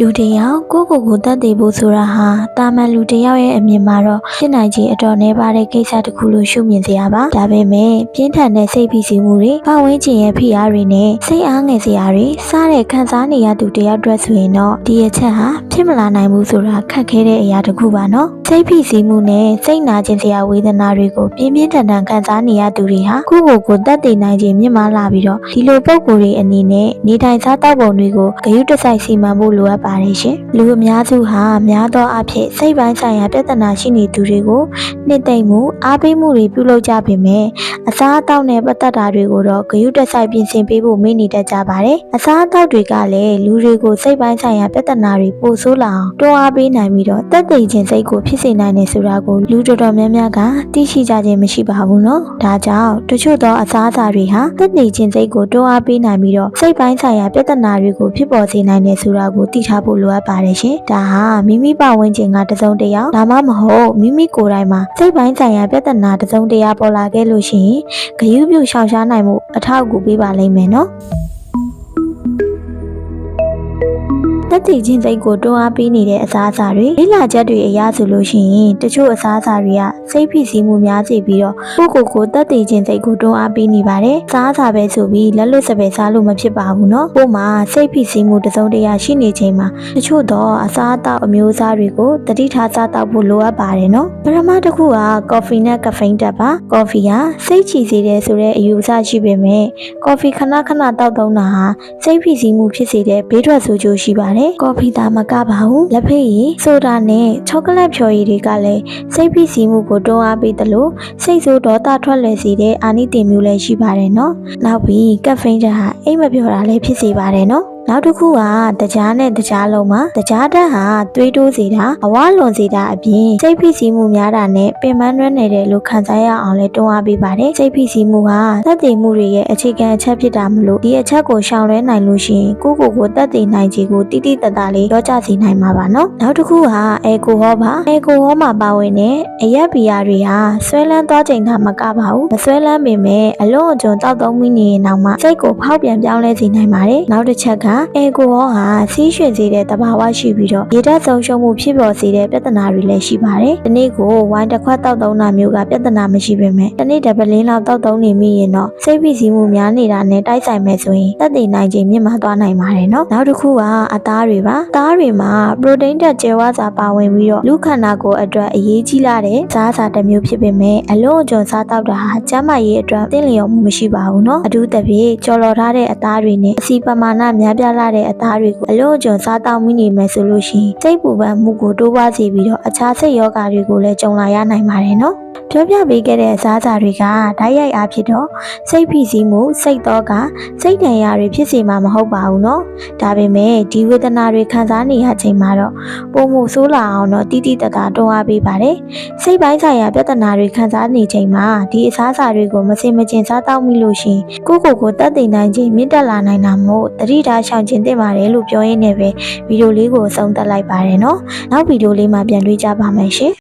လူတစ်ယောက်ကိုယ့်ကိုယ်ကိုတတ်သိဖို့ဆိုတာဟာတာမန်လူတစ်ယောက်ရဲ့အမြင်မှာတော့ဖြစ်နိုင်ခြေအတော်နှဲပါတဲ့ကိစ္စတစ်ခုလို့ရှုမြင်စရာပါဒါပေမဲ့ပြင်းထန်တဲ့စိတ်ဖိစီးမှုတွေပတ်ဝန်းကျင်ရဲ့ဖိအားတွေနဲ့စိတ်အားငယ်စရာတွေစားတဲ့ခံစားနေရသူတစ်ယောက်အတွက်ဆိုရင်တော့ဒီအချက်ဟာဖြစ်မလာနိုင်ဘူးဆိုတာခက်ခဲတဲ့အရာတစ်ခုပါနော်စိတ်ဖိစီးမှုနဲ့စိတ်နာကျင်စရာဝေဒနာတွေကိုပြင်းပြင်းထန်ထန်ခံစားနေရသူတွေဟာကိုယ့်ကိုယ်ကိုတတ်သိနိုင်ခြင်းမြင့်မားလာပြီးတော့ဒီလိုပုံကိုယ်တွေအနေနဲ့နေထိုင်စားတောက်ပုံတွေကိုဂရုတစိုက်စီမံဖို့လိုအပ်ပါတယ်ရှင်။လူအများစုဟာများသောအားဖြင့်စိတ်ပိုင်းဆိုင်ရာပြဿနာရှိနေသူတွေကိုနှစ်သိမ့်မှုအားပေးမှုတွေပြုလုပ်ကြပေမဲ့အစားအသောက်နဲ့ပတ်သက်တာတွေကိုတော့ဂရုတစိုက်ပြင်ဆင်ပေးဖို့မေ့နေတတ်ကြပါတယ်။အစားအသောက်တွေကလည်းလူတွေကိုစိတ်ပိုင်းဆိုင်ရာပြဿနာတွေပိုဆိုးလာအောင်တွန်းအားပေးနိုင်ပြီးတော့တက်သိခြင်းစိတ်ကိုဖြစ်စေနိုင်တယ်ဆိုတာကိုလူတော်တော်များများကသိရှိကြခြင်းမရှိပါဘူးနော်။ဒါကြောင့်တချို့သောအစားအစာတွေဟာတက်သိခြင်းစိတ်ကိုတွန်းအားပေးနိုင်ပြီးတော့စိတ်ပိုင်းဆိုင်ရာပြဿနာတွေကိုဖြစ်ပေါ်စေနိုင်တယ်ဆိုတာကိုသိထားဖို့လိုအပ်ပါတယ်ရှင်။ဒါဟာမိမိပတ်ဝန်းကျင်ကတစ်စုံတစ်ယောက်ဒါမှမဟုတ်မိမိကိုယ်တိုင်မှာစိတ်ပိုင်းဆိုင်ရာပြဿနာတစ်စုံတစ်ရာပေါ်လာခဲ့လို့ရှိရင်ဂရုပြုရှောင်ရှားနိုင်မှုအထောက်အကူပေးပါလိမ့်မယ်နော်။ တက်တည်ခြင်းစိတ်ကိုတွန်းအားပေးနေတဲ့အစားအစာတွေလိလာချက်တွေအရဆိုလို့ရှိရင်တချို့အစားအစာတွေကစိတ်ဖိစီးမှုများစေပြီးတော့ကိုယ့်ကိုယ်ကိုတက်တည်ခြင်းစိတ်ကိုတွန်းအားပေးနေပါတယ်။စားအစာပဲဆိုပြီးလက်လွတ်စပယ်စားလို့မဖြစ်ပါဘူးနော်။ကို့မှာစိတ်ဖိစီးမှုတစ်စုံတစ်ရာရှိနေချိန်မှာတချို့တော့အစားအသောက်အမျိုးအစားတွေကိုတတိထားစားတောက်ဖို့လိုအပ်ပါတယ်နော်။ပထမတစ်ခုကကော်ဖီနဲ့ကဖိန်းတက်ပါ။ကော်ဖီကစိတ်ချီစေတယ်ဆိုတဲ့အယူအဆရှိပေမဲ့ကော်ဖီခဏခဏတောက်သုံးတာဟာစိတ်ဖိစီးမှုဖြစ်စေတဲ့ဘေးထွက်ဆိုးကျိုးရှိပါတယ်။ကော်ဖီသာမကပါဘူး။လက်ဖက်ရည်ဆိုဒါနဲ့ချောကလက်ဖြော်ရည်တွေကလည်းစိတ်ဖိစီးမှုကိုတွန်းအားပေးသလိုစိတ်ဆိုးဒေါသထွက်လွယ်စေတဲ့အာနိသင်မျိုးလည်းရှိပါတယ်နော်။နောက်ပြီးကက်ဖိန်းတက်ဟာအိမ်မပြောတာလည်းဖြစ်စေပါတယ်နော်။နောက်တစ်ခုကတကြားနဲ့တကြားလုံးမှာတကြားတက်ဟာသွေးတိုးစေတာအဝလွန်စေတာအပြင်စိတ်ဖိစီးမှုများတာနဲ့ပင်ပန်းရွက်နေတယ်လို့ခံစားရအောင်လဲတွန်းအားပေးပါတယ်စိတ်ဖိစီးမှုဟာသက်တည်မှုတွေရဲ့အခြေခံအချက်ဖြစ်တာမလို့ဒီအချက်ကိုရှောင်လွှဲနိုင်လို့ရှိရင်ကိုယ့်ကိုယ်ကိုသက်တည်နိုင်ခြင်းကိုတိတိတတ်တာလေးတော့ကြစေနိုင်မှာပါနော်နောက်တစ်ခုကအေကိုဟောပါအေကိုဟောမှာပါဝင်တဲ့အရက်ဘီယာတွေဟာဆွဲလန်းသွားချိန်သာမကပါဘူးမဆွဲလန်းပေမဲ့အလွန်အကျွံတောက်သုံးမိနေရင်တော့မှစိတ်ကိုဖောက်ပြန်ပြောင်းလဲစေနိုင်ပါတယ်နောက်တစ်ချက်ကအေကိုဟောဟာစီးရွှင်စေတဲ့တဘာဝရှိပြီးတော့ရေဓာတ်ဆုံးရှုံးမှုဖြစ်ပေါ်စေတဲ့ပြဿနာတွေလည်းရှိပါတယ်ဒီနေ့ကိုဝိုင်းတစ်ခွက်တောက်သုံးတာမျိုးကပြဿနာမရှိပေမဲ့ဒီနေ့တပလင်းလောက်တောက်သုံးနေမိရင်တော့စိတ်ဖိစီးမှုများနေတာနဲ့တိုက်ဆိုင်မဲ့ဆိုရင်သက်သေနိုင်ခြင်းမြင့်မားသွားနိုင်ပါတယ်နော်နောက်တစ်ခုကအသားတွေပါသားတွေမှာပရိုတိန်းတက်ကျဲဝါစာပါဝင်ပြီးတော့လူခန္ဓာကိုယ်အတွက်အရေးကြီးလာတဲ့စားစာတစ်မျိုးဖြစ်ပေမဲ့အလွန်အကျွံစားတောက်တာဟာကျန်းမာရေးအတွက်သင့်လျော်မှုမရှိပါဘူးနော်အထူးသဖြင့်ကြော်လော်ထားတဲ့အသားတွေနဲ့အစီပမာဏများပြားလာတဲ့အသားတွေကိုအလွန်အကျွံစားတောက်မိနေမယ်ဆိုလို့ရှိရင်စိတ်ပူပန်မှုကိုတိုးပွားစေပြီးတော့အခြားစိတ်ရောဂါတွေကိုလည်းကြုံလာရနိုင်ပါတယ်နော် ပြောပြပေးခဲ့တဲ့အစားအစာတွေကဓာတ်ရိုက်အားဖြစ်တော့စိတ်ဖိစီးမှုစိတ်တော့ကစိတ်ဒဏ်ရာတွေဖြစ်စေမှာမဟုတ်ပါဘူးเนาะဒါပေမဲ့ဒီဝေဒနာတွေခံစားနေရချိန်မှာတော့ပုံမှုဆိုးလာအောင်တော့တိတိတတ်တာတွန်းအားပေးပါတယ်စိတ်ပိုင်းဆိုင်ရာပြဿနာတွေခံစားနေချိန်မှာဒီအစားအစာတွေကိုမစင်မကျင်စားတောက်မိလို့ရှရင်ကိုယ့်ကိုယ်ကိုတတ်သိနိုင်ခြင်းမြင့်တက်လာနိုင်တာမို့တတိထားရှောင်ကျင်သင့်ပါတယ်လို့ပြောရင်းနဲ့ပဲဗီဒီယိုလေးကိုအဆုံးသတ်လိုက်ပါတယ်เนาะနောက်ဗီဒီယိုလေးမှာပြန်တွေ့ကြပါမယ်ရှင်